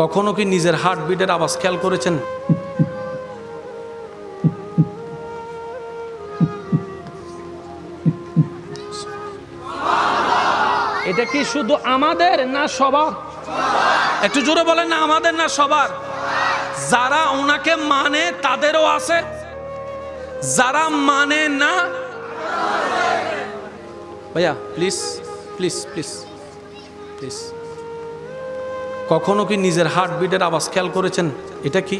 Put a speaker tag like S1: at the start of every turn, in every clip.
S1: কখনো কি নিজের হার্ট বিটের আওয়াজ খেয়াল করেছেন?
S2: এটা কি শুধু আমাদের না সবার?
S1: একটু জোরে বলেন না আমাদের না সবার? যারা ওনাকে মানে তাদেরও আছে? যারা মানে না ভাইয়া প্লিজ প্লিজ প্লিজ প্লিজ কখনো কি নিজের হার্ট বিটের আওয়াজ খেয়াল করেছেন? এটা কি?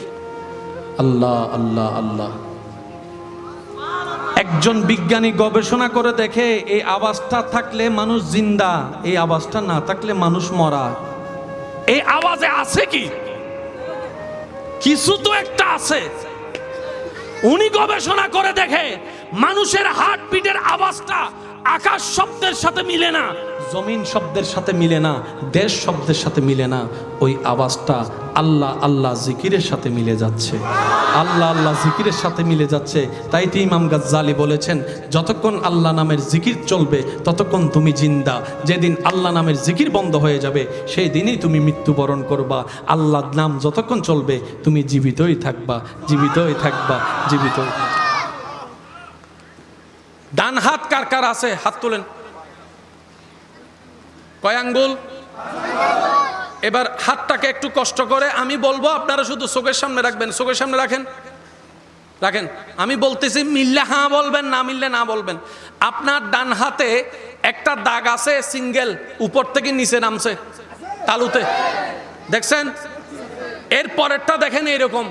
S1: আল্লাহ আল্লাহ আল্লাহ। একজন বিজ্ঞানী গবেষণা করে দেখে এই আওয়াজটা থাকলে মানুষ জিন্দা, এই আওয়াজটা না থাকলে মানুষ মরা। এই আওয়াজে আছে কি? কিছু তো একটা আছে। উনি গবেষণা করে দেখে মানুষের হার্ট বিটের আওয়াজটা আকাশ শব্দের সাথে মিলে না। জমিন শব্দের সাথে মিলে না, দেশ শব্দের সাথে মিলে না, ওই আওয়াজটা আল্লাহ আল্লাহ জিকিরের সাথে মিলে যাচ্ছে। আল্লাহ আল্লাহ জিকিরের সাথে মিলে যাচ্ছে। তাই তো ইমাম গাজ্জালি বলেছেন, যতক্ষণ আল্লাহ নামের জিকির চলবে, ততক্ষণ তুমি জিন্দা। যেদিন আল্লাহ নামের জিকির বন্ধ হয়ে যাবে, সেই দিনই তুমি মৃত্যুবরণ করবা। আল্লাহর নাম যতক্ষণ চলবে, তুমি জীবিতই থাকবা জীবিতই থাকবা, জীবিতই ডান হাত কার কার আছে? হাত তোলেন। কয় আঙ্গুল? এবার হাতটাকে একটু কষ্ট করে আমি বলব, আপনারা শুধু চোখের সামনে রাখবেন, চোখের সামনে রাখেন। রাখেন। আমি বলতেছি, মিললে হ্যাঁ বলবেন, না মিললে না বলবেন। আপনার ডান হাতে একটা দাগ আছে, সিঙ্গেল, উপর থেকে নিচে নামছে, তালুতে। দেখছেন? এর পরেরটা দেখেন এরকম।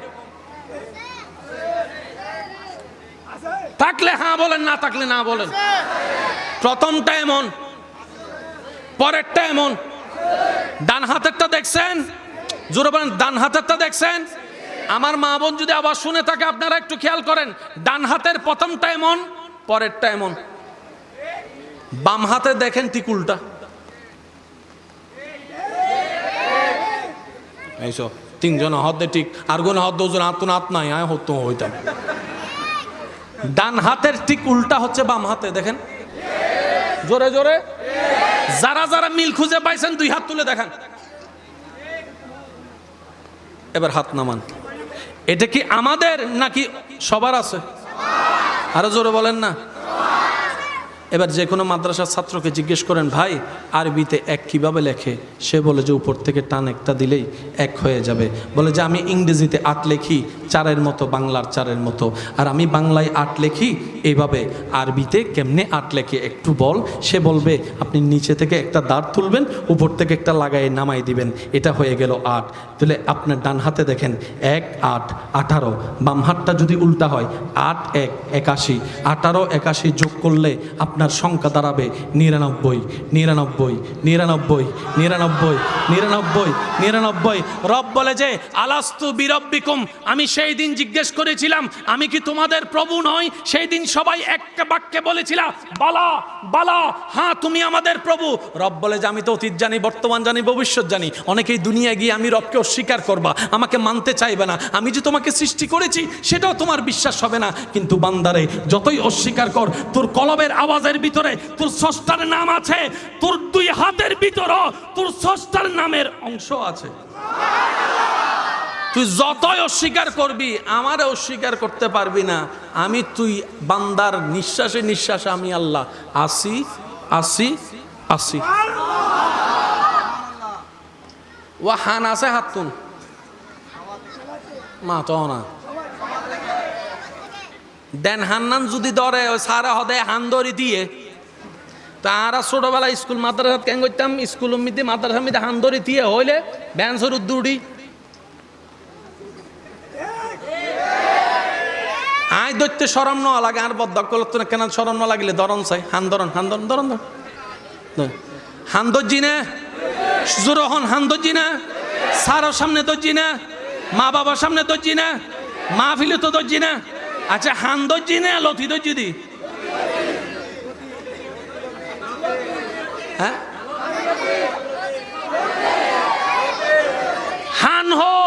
S1: থাকলে হ্যাঁ বলেন, না থাকলে না বলেন। প্রথমটা এমন। পরেরটা এমন। ডান হাতেরটা দেখছেন? জোরে বলেন, ডান হাতেরটা দেখছেন? আমার মা বোন যদি আবার শুনে থাকে, আপনারা একটু খেয়াল করেন, ডান হাতের প্রথমটা এমন, পরেরটা এমন। বাম হাতে দেখেন টিকুলটা এইসব তিনজন হদ্দে ঠিক, আর কোন হদ্দ ওজন হাত হাত নাই হতো হইতাম। ডান হাতের ঠিক উল্টা হচ্ছে বাম হাতে, দেখেন? জোরে জোরে? যারা যারা মিল খুঁজে পাইছেন, দুই হাত তুলে দেখান। এবার হাত নামান। এটা কি আমাদের নাকি সবার আছে? আরও জোরে বলেন না। এবার যে কোনো মাদ্রাসার ছাত্রকে জিজ্ঞেস করেন, ভাই, আরবিতে এক কীভাবে লেখে? সে বলে যে, উপর থেকে টান একটা দিলেই এক হয়ে যাবে। বলে যে, আমি ইংরেজিতে আট লেখি, চারের মতো বাংলার চারের মতো। আর আমি বাংলায় আট লেখি এইভাবে আরবিতে কেমনে আট লেখে? একটু বল। সে বলবে, আপনি নিচে থেকে একটা দাঁড় তুলবেন, উপর থেকে একটা লাগাই নামাই দিবেন। এটা হয়ে গেল আট। তাহলে আপনার ডান হাতে দেখেন, এক, আট, আঠারো। বাম হাতটা যদি উল্টা হয়, আট, এক, একাশি। আঠারো, একাশি যোগ করলে আপনার সংখ্যা দাঁড়াবে নিরানব্বই নিরানব্বই নিরানব্বই নিরানব্বই নিরানব্বই নিরানব্বই। রব বলে যে, আলাস্তু বিরব্বিকুম। আমি সেই দিন জিজ্ঞেস করেছিলাম, আমি কি তোমাদের প্রভু নই? সেই দিন সবাই এক বাক্যে বলেছিলাম বালা বালা হ্যাঁ তুমি আমাদের প্রভু। রব বলে যে, আমি তো অতীত জানি, বর্তমান জানি, ভবিষ্যৎ জানি। অনেকেই দুনিয়ায় গিয়ে আমি রবকে অস্বীকার করবা, আমাকে মানতে চাইবে না। আমি যে তোমাকে সৃষ্টি করেছি, সেটাও তোমার বিশ্বাস হবে না। কিন্তু বান্দারে, যতই অস্বীকার কর, তোর কলবের আওয়াজের ভিতরে তোর ষষ্ঠার নাম আছে, তোর দুই হাতের ভিতরও তোর ষষ্ঠার নামের অংশ আছে। তুই যতই অস্বীকার করবি, আমারে অস্বীকার করতে পারবি না। আমি তুই বান্দার নিঃশ্বাসে নিঃশ্বাসে আমি আল্লাহ। আসি আসি আসি। ও হান আছে হাতুন মা, তো না। দেন হান্নান যদি ধরে, ওই সারা হদে হান ধরি দিয়ে। তারা ছোটবেলা স্কুল মাদ্রাসাত কেন করতাম? স্কুল মিতে মাদ্রাসা মিতে হান ধরি দিয়ে হইলে ব্যান্সর উদ্দুড়ি আয় দৈত্য সরম নেওয়া লাগে, আর বদ করতো না কেন সরম না লাগলে? দরন চাই, হান দরন হান দরন দরন দরন হান দর্জি না, জোর হন দর্জি না সারোর সামনে দর্জি না মা বাবার সামনে দর্জি না মা ফিলে তো দর্জি না। আচ্ছা হান দর্জি না লথি দর্জি দি। হ্যাঁ? হান হো।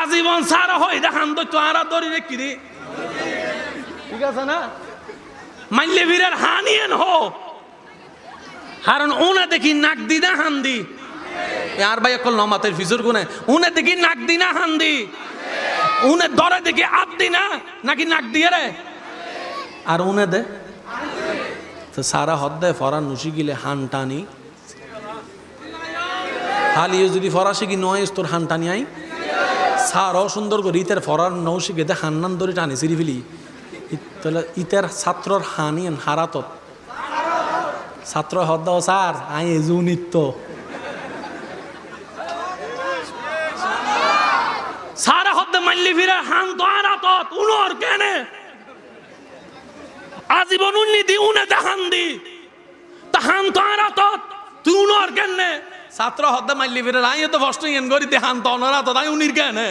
S1: আজীবন সারা হয় দেখান তো আর দরি রেখি দি ঠিক আছে না? মাইলে বীরের হানিয়েন হো। কারণ উনে দেখি নাক দি না হান্দি আর ভাই একল নমাতের ফিজুর গুনে উনে দেখি নাক দি না হান্দি উনে দরে দেখি আপ দি না নাকি নাক দিয়ে রে আর উনে দে সারা হদ্দে ফরা নুসি গিলে হান টানি হালিও যদি ফরাসি কি নয় তোর হান টানি আই সারও সুন্দর করে ইতের ফরার নৌসি গেতে হান্নান ধরে টানি সিরি ফেলি তাহলে ইতের ছাত্রর হানি হারাত ছাত্র হদ্দ স্যার আই এজু নিত্য সারা হদ্দে মাল্লি ফিরে হান তো আরাত উনর কেনে আজীবন উন্নীতি, উনে দেখান দি। তাহান তো আরাত তুই কেনে? ছাত্র হদ্দে মাল্লি ফিরে আই তো ফষ্ট করি দেহান তো অনরাত তাই উনির কেনে?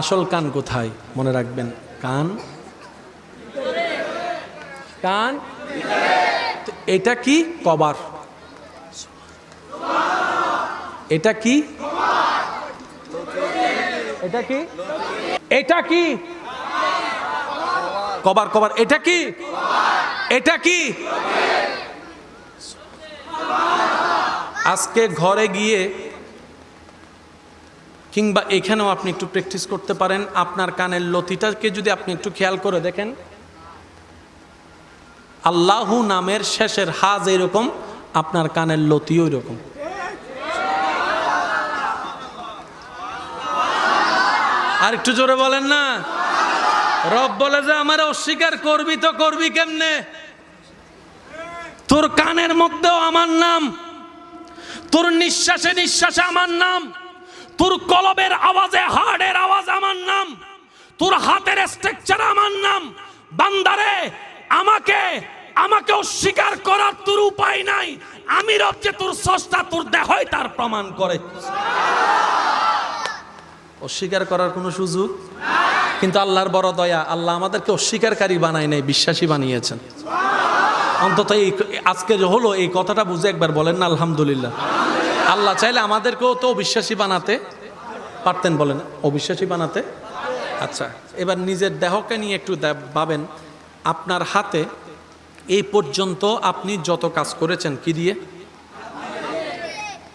S1: আসল কান কোথায়? মনে রাখবেন, কান? কান? এটা কি? কবার। এটা কি? এটা কি? এটা কি? কবার কবার, এটা কি? এটা কি? আজকে ঘরে গিয়ে কিংবা এখানেও আপনি একটু প্র্যাকটিস করতে পারেন। আপনার কানের লতিটাকে যদি আপনি একটু খেয়াল করে দেখেন। আল্লাহু নামের শেষের হাজ এরকম আপনার কানের লতিও এরকম। আর একটু জোরে বলেন না? রব বলে যে, আমার অস্বীকার করবি তো করবি কেমনে? তোর কানের মধ্যেও আমার নাম, তোর নিঃশ্বাসে নিঃশ্বাসে আমার নাম, তোর কলবের আওয়াজে হার্টের আওয়াজ আমার নাম, তোর হাতের স্ট্রাকচার আমার নাম। বান্দারে, আমাকে আমাকে অস্বীকার করার তোর উপায় নাই। আমি রব যে তোর সস্তা তোর দেহই তার প্রমাণ করে। অস্বীকার করার কোনো সুযোগ? কিন্তু আল্লাহর বড় দয়া, আল্লাহ আমাদেরকে অস্বীকারী বানায় নাই, বিশ্বাসী বানিয়েছেন। অন্তত এই আজকে যে হলো, এই কথাটা বুঝে একবার বলেন না, আলহামদুলিল্লাহ। আল্লাহ চাইলে আমাদেরকেও তো অবিশ্বাসী বানাতে পারতেন বলেন। অবিশ্বাসী বানাতে? আচ্ছা এবার নিজের দেহকে নিয়ে একটু ভাবেন। আপনার হাতে এই পর্যন্ত আপনি যত কাজ করেছেন, কি দিয়ে?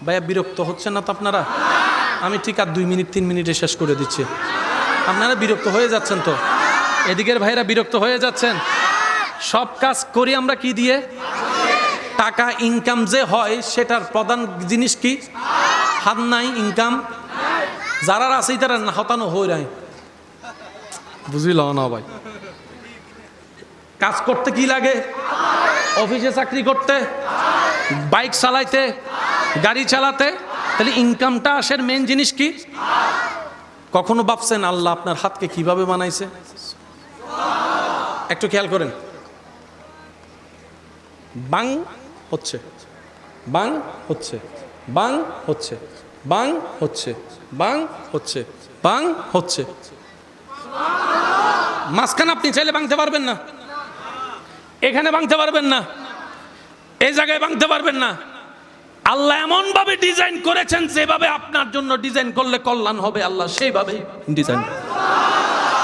S1: ভাইয়া বিরক্ত হচ্ছেন না তো আপনারা? আমি ঠিক আর দুই মিনিট, তিন মিনিটে শেষ করে দিচ্ছি। আপনারা বিরক্ত হয়ে যাচ্ছেন তো? এদিকের ভাইরা বিরক্ত হয়ে যাচ্ছেন? সব কাজ করি আমরা কি দিয়ে? টাকা ইনকাম যে হয়, সেটার প্রধান জিনিস কি? হাত নাই ইনকাম যারা আছে, তারা হতানো হয়ে নাই। বুঝিল না ভাই? কাজ করতে কি লাগে? অফিসে চাকরি করতে? বাইক চালাইতে? গাড়ি চালাতে? তাহলে ইনকামটা আসের মেন জিনিস কি? কখনো ভাবছেন আল্লাহ আপনার হাতকে কীভাবে বানাইছে? একটু খেয়াল করেন। বাং হচ্ছে। বাং হচ্ছে। বাং হচ্ছে। বাং হচ্ছে। বাং হচ্ছে। বাং হচ্ছে। মাঝখানে আপনি চাইলে ভাঙতে পারবেন না। এখানে ভাঙতে পারবেন না। এই জায়গায় ভাঙতে পারবেন না। আল্লাহ এমন ভাবে ডিজাইন করেছেন, যেভাবে আপনার জন্য ডিজাইন করলে কল্যাণ হবে, আল্লাহ সেইভাবে ডিজাইন